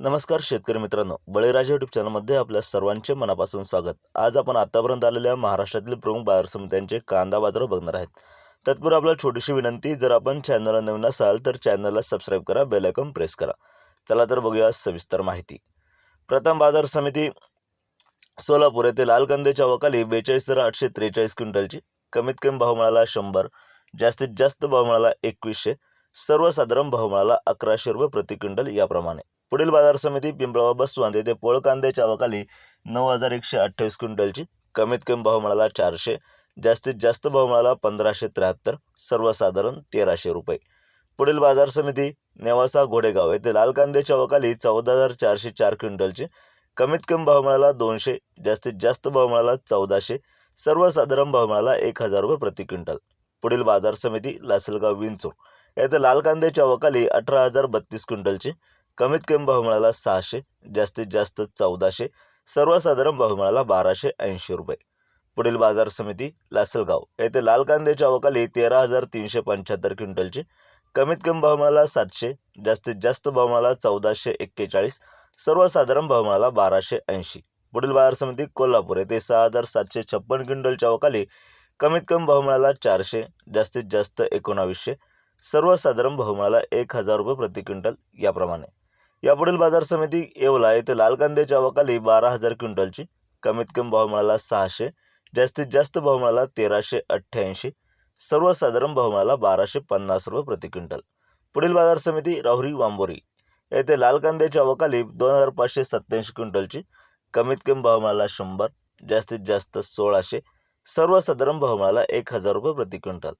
नमस्कार शेतकरी मित्रांनो. बळीराजा युट्यूब चॅनलमध्ये आपल्या सर्वांचे मनापासून स्वागत. आज आपण आतापर्यंत आलेल्या महाराष्ट्रातील प्रमुख बाजार समित्यांचे कांदा बाजार बघणार आहेत. तत्पूर्वी आपल्याला छोटीशी विनंती जर आपण चॅनलला नवीन असाल तर चॅनलला सबस्क्राईब करा बेलायकॉन प्रेस करा. चला तर बघूया सविस्तर माहिती. प्रथम बाजार समिती सोलापूर येथे लाल कांद्याच्या अवकाली बेचाळीस हजार आठशे त्रेचाळीस क्विंटलची कमीत कमी भाव मिळाला शंभर जास्तीत जास्त भाव मिळाला एकवीसशे. सर्वसाधारण भाव मिळाला अकराशे रुपये प्रति क्विंटल याप्रमाणे. पुढील बाजार समिती पिंपळावा बसवंत येथे पोळ कांद्याच्या अवकाली नऊ हजार एकशे अठ्ठावीस क्विंटलची. कमीत कमी भाव मिळाला चारशे जास्तीत जास्त भाव मिळाला पंधराशे त्र्याहत्तर सर्वसाधारण तेराशे रुपये. पुढील बाजार समिती नेवासा घोडेगाव येथे लाल कांद्याच्या अवकाली चौदा हजार चारशे चार क्विंटलची. कमीत कमी भाव मिळाला दोनशे जास्तीत जास्त भाव मिळाला चौदाशे सर्वसाधारण भाव मिळाला एक हजार रुपये प्रति क्विंटल. पुढील बाजार समिती लासलगाव विंचूर. येथे लाल कांद्याच्या अवकाली अठरा हजार बत्तीस क्विंटलची कमीत कमी भाव मिळाला सहाशे जास्तीत जास्त चौदाशे सर्वसाधारण भाव मिळाला बाराशे ऐंशी रुपये. पुढील बाजार समिती लासलगाव. येथे लाल कांद्याच्या अवकाली तेरा हजार तीनशे पंच्याहत्तर क्विंटलची कमीत कमी भाव मिळाला सातशे जास्तीत जास्त भाव मिळाला चौदाशे एक्केचाळीस सर्वसाधारण भाव मिळाला बाराशे ऐंशी. पुढील बाजार समिती कोल्हापूर. येथे सहा हजार सातशे छप्पन क्विंटलच्या अवकाली कमीत कमी भाव मिळाला चारशे जास्तीत जास्त एकोणावीसशे सर्वसाधारण भाव मिळाला एक हजार रुपये प्रति क्विंटल याप्रमाणे. यापुढील बाजार समिती येवला येथे लाल कांद्याच्या अवकाली बारा हजार क्विंटलची कमीत कमी भाव मिळाला सहाशे जास्तीत जास्त भाव मिळाला तेराशे अठ्ठ्याऐंशी सर्वसाधारण भाव मिळाला बाराशे पन्नास रुपये प्रति क्विंटल. पुढील बाजार समिती राहुरी वांबोरी. येथे लाल कांद्याच्या अवकाली दोन हजार पाचशे सत्त्याऐंशी क्विंटलची कमीत कमी भाव मिळाला शंभर जास्तीत जास्त सोळाशे सर्वसाधारण भाव मिळाला एक हजार रुपये प्रति क्विंटल.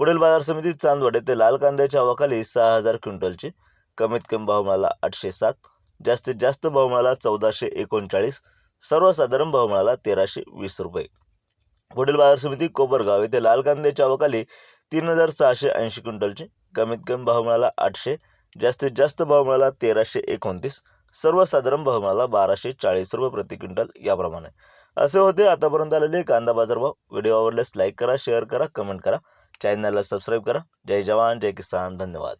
पुढील बाजार समिती चांदवड येथे लाल कांद्याच्या अवकाली सहा हजार क्विंटलची कमीत कमी भाव मिळाला आठशे सात जास्तीत जास्त भाव मिळाला चौदाशे एकोणचाळीस सर्वसाधारण भाव मिळाला तेराशे वीस रुपये. पुढील बाजार समिती कोपरगाव येथे लाल कांद्याच्या अवकाली तीन हजार सहाशे ऐंशी क्विंटलची कमीत कमी भाव मिळाला आठशे जास्तीत जास्त भाव मिळाला तेराशे एकोणतीस सर्वसाधारण भाव मिळाला बाराशे चाळीस रुपये प्रति क्विंटल याप्रमाणे. असे होते आतापर्यंत आलेले कांदा बाजारभाव. व्हिडिओ आवडल्यास लाईक करा शेअर करा कमेंट करा. चॅनलला सबस्क्राईब करा. जय जवान जय किसान धन्यवाद.